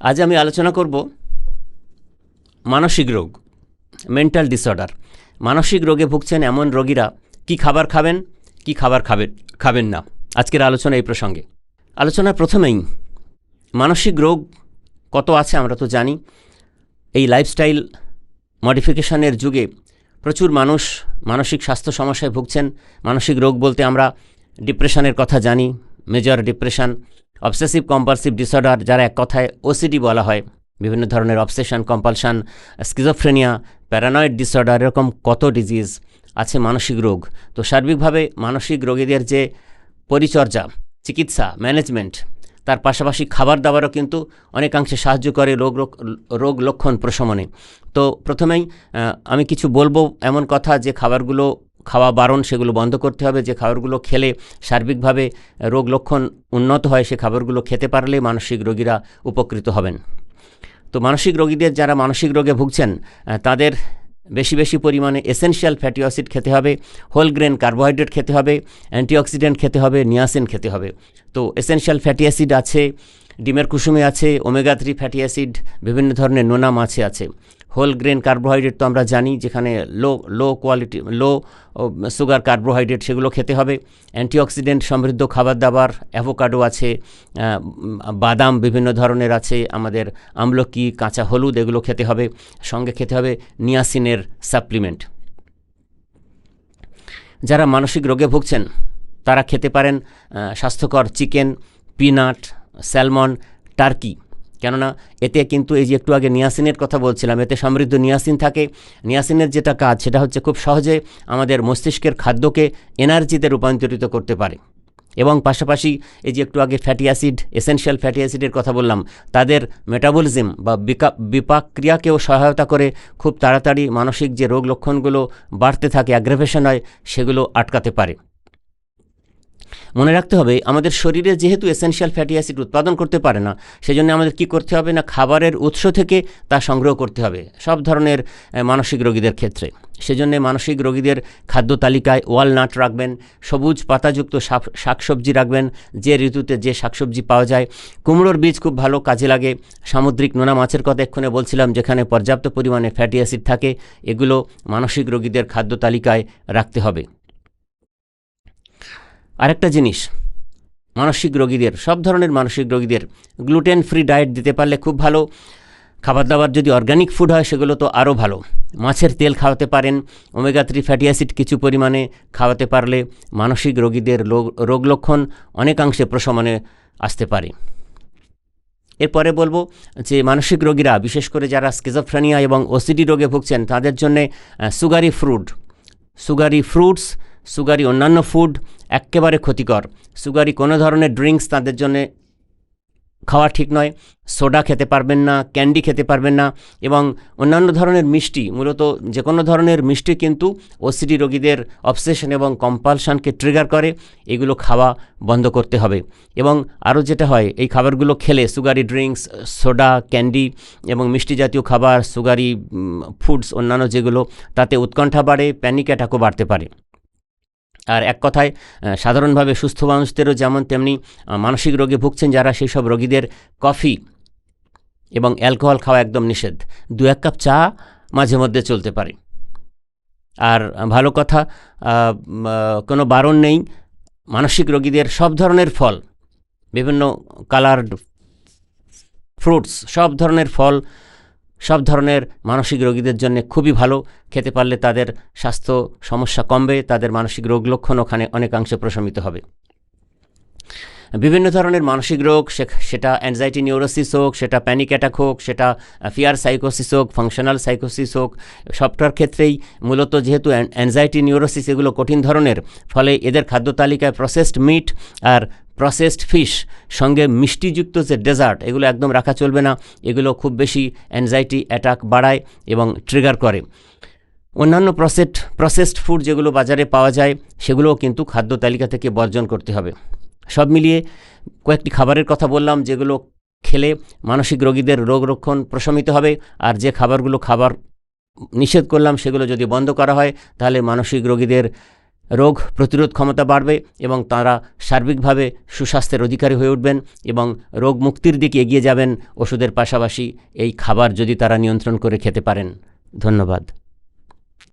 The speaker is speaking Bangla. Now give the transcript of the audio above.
আজ আমি আলোচনা করব মানসিক রোগ মেন্টাল ডিসঅর্ডার মানসিক রোগে ভুগছেন এমন রোগীরা কি খাবার খাবেন, কি খাবার খাবেন খাবেন না। আজকের আলোচনা এই প্রসঙ্গে। আলোচনার প্রথমেই, মানসিক রোগ কত আছে আমরা তো জানি। এই লাইফস্টাইল মডিফিকেশনের যুগে প্রচুর মানুষ মানসিক স্বাস্থ্য সমস্যায় ভুগছেন। মানসিক রোগ বলতে আমরা ডিপ্রেশনের কথা জানি major depression obsessive compulsive disorder যারা এক কথায় ওসিডি বলা হয়। বিভিন্ন ধরনের obsession compulsion schizophrenia paranoid disorder এরকম কত ডিজিজ আছে মানসিক রোগ। তো সার্বিকভাবে মানসিক রোগীদের যে পরিচর্যা, চিকিৎসা ম্যানেজমেন্ট তার পাশাপাশি খাবার দাবারও কিন্তু অনেকাংশে সাহায্য করে রোগ রোগ লক্ষণ প্রশমনে। তো প্রথমেই আমি কিছু বলব এমন কথা যে খাবারগুলো খাওয়া বারণ সেগুলো বন্ধ করতে হবে। যে খাবারগুলো খেলে সার্বিকভাবে রোগ লক্ষণ উন্নত হয়, সে খাবারগুলো খেতে পারলে মানসিক রোগীরা উপকৃত হবেন। তো মানসিক রোগীদের যারা মানসিক রোগে ভুগছেন তাদের বেশি বেশি পরিমাণে এসেনশিয়াল ফ্যাটি অ্যাসিড খেতে হবে হোল গ্রেন কার্বোহাইড্রেট খেতে হবে অ্যান্টিঅক্সিডেন্ট খেতে হবে নিয়াসিন খেতে হবে। তো এসেনশিয়াল ফ্যাটি অ্যাসিড আছে ডিমের কুসুমে আছে, ওমেগা থ্রি ফ্যাটি অ্যাসিড, বিভিন্ন ধরনের নোনা মাছে আছে। হোল গ্রেন কার্বোহাইড্রেট তো আমরা জানি, যেখানে low low quality, low sugar carbohydrate সেগুলো খেতে হবে। অ্যান্টিঅক্সিডেন্ট সমৃদ্ধ খাবার দাবার, অ্যাভোকাডো আছে বাদাম বিভিন্ন ধরনের আছে, আমাদের আমলকি, কাঁচা হলুদ এগুলো খেতে হবে, সঙ্গে খেতে হবে নিয়াসিনের সাপ্লিমেন্ট। যারা মানসিক রোগে ভুগছেন, তারা খেতে পারেন স্বাস্থ্যকর চিকেন, পিনাট স্যালমন টার্কি। কেননা এতে কিন্তু এই যে একটু আগে নিয়াসিনের কথা বলছিলাম, এতে সমৃদ্ধ নিয়াসিন থাকে। নিয়াসিনের যেটা কাজ, সেটা হচ্ছে খুব সহজে আমাদের মস্তিষ্কের খাদ্যকে এনার্জিতে রূপান্তরিত করতে পারে। এবং পাশাপাশি এই যে একটু আগে ফ্যাটি অ্যাসিড, এসেনশিয়াল ফ্যাটি অ্যাসিডের কথা বললাম, তাদের মেটাবলিজম বা বিপাক ক্রিয়াকেও সহায়তা করে খুব তাড়াতাড়ি মানসিক যে রোগ লক্ষণগুলো বাড়তে থাকে অ্যাগ্রেভেশন হয়, সেগুলো আটকাতে পারে। মনে রাখতে হবে, আমাদের শরীরে যেহেতু এসেনশিয়াল ফ্যাটি অ্যাসিড উৎপাদন করতে পারে না, সেজন্য আমাদের কি করতে হবে না, খাবারের উৎস থেকে তা সংগ্রহ করতে হবে, সব ধরনের মানসিক রোগীদের ক্ষেত্রে। সেজন্য মানসিক রোগীদের খাদ্য তালিকায় ওয়ালনাট রাখবেন, সবুজ পাতাযুক্ত শাকসবজি রাখবেন, যে ঋতুতে যে শাকসবজি পাওয়া যায়। কুমড়োর বীজ খুব ভালো কাজে লাগে, সামুদ্রিক নোনা মাছের কথা এক্ষণে বলছিলাম, যেখানে পর্যাপ্ত পরিমাণে ফ্যাটি অ্যাসিড থাকে, এগুলো মানসিক রোগীদের খাদ্য তালিকায় রাখতে হবে। আরেকটা জিনিস, মানসিক রোগীদের, সব ধরনের মানসিক রোগীদের গ্লুটেন ফ্রি ডায়েট দিতে পারলে খুব ভালো। খাবার দাবার যদি অর্গানিক ফুড হয়, সেগুলো তো আরও ভালো। মাছের তেল খাওয়াতে পারেন ওমেগা থ্রি ফ্যাটি অ্যাসিড কিছু পরিমাণে খাওয়াতে পারলে মানসিক রোগীদের রোগ লক্ষণ অনেকাংশে প্রশমনে আসতে পারে। এরপরে বলব যে, মানসিক রোগীরা, বিশেষ করে যারা স্কিজোফ্রেনিয়া এবং ওসিডি রোগে ভুগছেন, তাদের জন্যে sugary fruit, sugary fruits, sugary অন্যান্য ফুড একেবারে ক্ষতিকর। সুগারি কোনো ধরনের ড্রিঙ্কস তাদের জন্যে খাওয়া ঠিক নয়। সোডা খেতে পারবেন না, ক্যান্ডি খেতে পারবেন না এবং অন্যান্য ধরনের মিষ্টি, মূলত যে কোনো ধরনের মিষ্টি কিন্তু ওসিডি রোগীদের অবসেশন এবং কম্পালশানকে ট্রিগার করে, এগুলো খাওয়া বন্ধ করতে হবে। এবং আরও যেটা হয়, এই খাবারগুলো খেলে সুগারি ড্রিঙ্কস সোডা, ক্যান্ডি এবং মিষ্টি জাতীয় খাবার, সুগারি ফুডস অন্যান্য যেগুলো, তাতে উৎকণ্ঠা বাড়ে প্যানিক অ্যাটাকও বাড়তে পারে। আর এক কথায় সাধারণভাবে সুস্থ মানুষদেরও যেমন তেমনি মানসিক রোগে ভুগছেন যারা, সেই সব রোগীদের কফি এবং অ্যালকোহল খাওয়া একদম নিষেধ। দু এক কাপ চা মাঝে মধ্যে চলতে পারে। আর ভালো কথা কোনো বারণ নেই, মানসিক রোগীদের সব ধরনের ফল, বিভিন্ন কালার্ড ফ্রুটস, সব ধরনের ফল সব ধরনের মানসিক রোগীদের জন্য খুবই ভালো। খেতে পারলে তাদের স্বাস্থ্য সমস্যা কমবে, তাদের মানসিক রোগ লক্ষণ ওখানে অনেকাংশে প্রশমিত হবে। বিভিন্ন ধরনের মানসিক রোগ সেটা অ্যাংজাইটি নিউরোসিস হোক, সেটা প্যানিক অ্যাটাক হোক, সেটা ফিয়ার সাইকোসিস হোক ফাংশনাল সাইকোসিস হোক, সবটার ক্ষেত্রেই মূলত যেহেতু অ্যাংজাইটি নিউরোসিস এগুলো কঠিন ধরনের, ফলে এদের খাদ্য তালিকায় প্রসেসড মিট আর প্রসেসড ফিশ সঙ্গে মিষ্টিযুক্ত যে ডেজার্ট এগুলো একদম রাখা চলবে না, এগুলো খুব বেশি অ্যাংজাইটি অ্যাটাক বাড়ায় এবং ট্রিগার করে। অন্যান্য প্রসেসড প্রসেসড ফুড যেগুলো বাজারে পাওয়া যায়, সেগুলোও কিন্তু খাদ্য তালিকা থেকে বর্জন করতে হবে। সব মিলিয়ে কয়েকটি খাবারের কথা বললাম, যেগুলো খেলে মানসিক রোগীদের রোগ রক্ষণ প্রশমিত হবে, আর যে খাবারগুলো খাবার নিষেধ করলাম, সেগুলো যদি বন্ধ করা হয়, তাহলে মানসিক রোগীদের রোগ প্রতিরোধ ক্ষমতা বাড়বে এবং তারা সার্বিকভাবে সুস্বাস্থ্যের অধিকারী হয়ে উঠবেন এবং রোগ মুক্তির দিকে এগিয়ে যাবেন ওষুধের পাশাপাশি এই খাবার যদি তারা নিয়ন্ত্রণ করে খেতে পারেন। ধন্যবাদ।